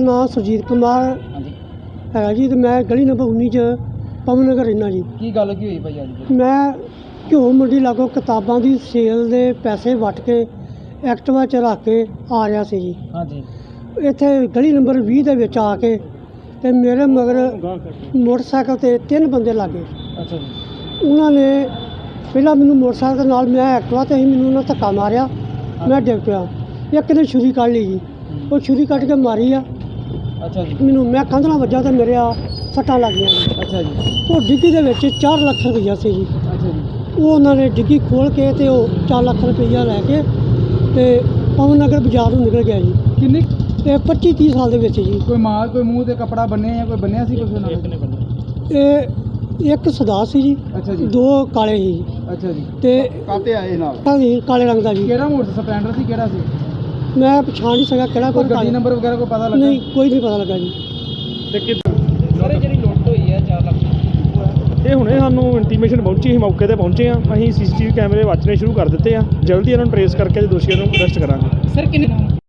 ਨਾਮ ਸੁਰਜੀਤ ਕੁਮਾਰ ਹਾਂਜੀ। ਹੈਗਾ ਜੀ ਤੇ ਮੈਂ ਗਲੀ ਨੰਬਰ 19 ਚ ਪਵਨ ਨਗਰ ਰਹਿਣਾ ਜੀ। ਕੀ ਗੱਲ ਕੀ ਹੋਈ ਭਾਈ ਅੱਜ? ਮੈਂ ਘਿਓ ਮੰਡੀ ਲਾਗੋਂ ਕਿਤਾਬਾਂ ਦੀ ਸੇਲ ਦੇ ਪੈਸੇ ਵਟ ਕੇ ਐਕਟਿਵਾ 'ਚ ਰੱਖ ਕੇ ਆ ਰਿਹਾ ਸੀ ਜੀ। ਹਾਂਜੀ। ਇੱਥੇ ਗਲੀ ਨੰਬਰ 20 ਦੇ ਵਿੱਚ ਆ ਕੇ ਤੇ ਮੇਰੇ ਮਗਰ ਮੋਟਰਸਾਈਕਲ ਤੇ ਤਿੰਨ ਬੰਦੇ ਲੱਗੇ। ਅੱਛਾ ਜੀ। ਉਹਨਾਂ ਨੇ ਪਹਿਲਾਂ ਮੈਨੂੰ ਮੋਟਰਸਾਈਕਲ ਦੇ ਨਾਲ ਮੈਂ ਐਕਟਿਵਾ ਤੇ ਹੀ ਮੈਨੂੰ ਉਹਨਾਂ ਧੱਕਾ ਮਾਰਿਆ। ਮੈਂ ਡਿੱਗ ਪਿਆ। ਇੱਕ ਨੇ ਛੁਰੀ ਕੱਢ ਲਈ ਜੀ। ਉਹ ਛੁਰੀ ਕੱਢ ਕੇ ਮਾਰੀ ਆ। ਅੱਛਾ ਜੀ। ਮੈਨੂੰ ਮੈਂ ਕੰਧ ਨਾਲ ਵੱਜਾ ਤੇ ਮੇਰੇ ਆ ਸੱਟਾਂ ਲੱਗ ਗਈਆਂ। ਅੱਛਾ ਜੀ। ਉਹ ਡਿੱਗੀ ਦੇ ਵਿੱਚ 4 ਲੱਖ ਰੁਪਈਆ ਸੀ ਜੀ। ਅੱਛਾ ਜੀ। ਉਹ ਉਹਨਾਂ ਨੇ ਡਿੱਗੀ ਖੋਲ ਕੇ ਤੇ ਉਹ 4 ਲੱਖ ਰੁਪਈਆ ਲੈ ਕੇ ਤੇ ਪਵਨ ਨਗਰ ਬਾਜ਼ਾਰ ਨੂੰ ਨਿਕਲ ਗਿਆ ਜੀ। ਕਿੰਨੀ? ਤੇ 25 30 ਸਾਲ ਦੇ ਵਿੱਚ ਜੀ। ਕੋਈ ਮਾਲ ਕੋਈ ਮੂੰਹ ਤੇ ਕਪੜਾ ਬੰਨਿਆ ਜਾਂ ਕੋਈ ਬੰਨਿਆ ਸੀ ਕੁਝ ਨਾਲ? ਇਹ ਇੱਕ ਸਦਾ ਸੀ ਜੀ। ਅੱਛਾ ਜੀ। ਦੋ ਕਾਲੇ ਸੀ ਜੀ। ਅੱਛਾ ਜੀ। ਤੇ ਕਾਤੇ ਆਏ ਨਾਲ? ਹਾਂਜੀ ਕਾਲੇ ਰੰਗ ਦਾ ਜੀ। ਕਿਹੜਾ ਮੋਟਰ ਸਪਲੈਂਡਰ ਸੀ ਕਿਹੜਾ ਸੀ? ਮੈਂ ਪਛਾਣ ਨਹੀਂ ਸਕਿਆ ਕਿਹੜਾ ਕੋਈ ਗੱਡੀ ਨੰਬਰ ਵਗੈਰਾ ਕੋਈ ਪਤਾ ਲੱਗਾ? ਨਹੀਂ ਕੋਈ ਨਹੀਂ ਪਤਾ ਲੱਗਾ ਜੀ। ਸਾਰੇ ਜਿਹੜੀ ਲੁੱਟ ਹੋਈ ਹੈ 4 ਲੱਖ ਇਹ ਹੁਣੇ ਸਾਨੂੰ ਇੰਟੀਮੇਸ਼ਨ ਪਹੁੰਚੀ ਸੀ ਮੌਕੇ ਤੇ ਪਹੁੰਚੇ ਆ ਅਸੀਂ ਸੀਸੀਟੀਵੀ ਕੈਮਰੇ ਵਾਚਣੇ ਸ਼ੁਰੂ ਕਰ ਦਿੱਤੇ ਆ ਜਲਦੀ ਇਹਨਾਂ ਨੂੰ ਟਰੇਸ ਕਰਕੇ ਤੇ ਦੋਸ਼ੀਆਂ ਨੂੰ ਅਰੈਸਟ ਕਰਾਂਗੇ। ਸਰ ਕਿੰਨੇ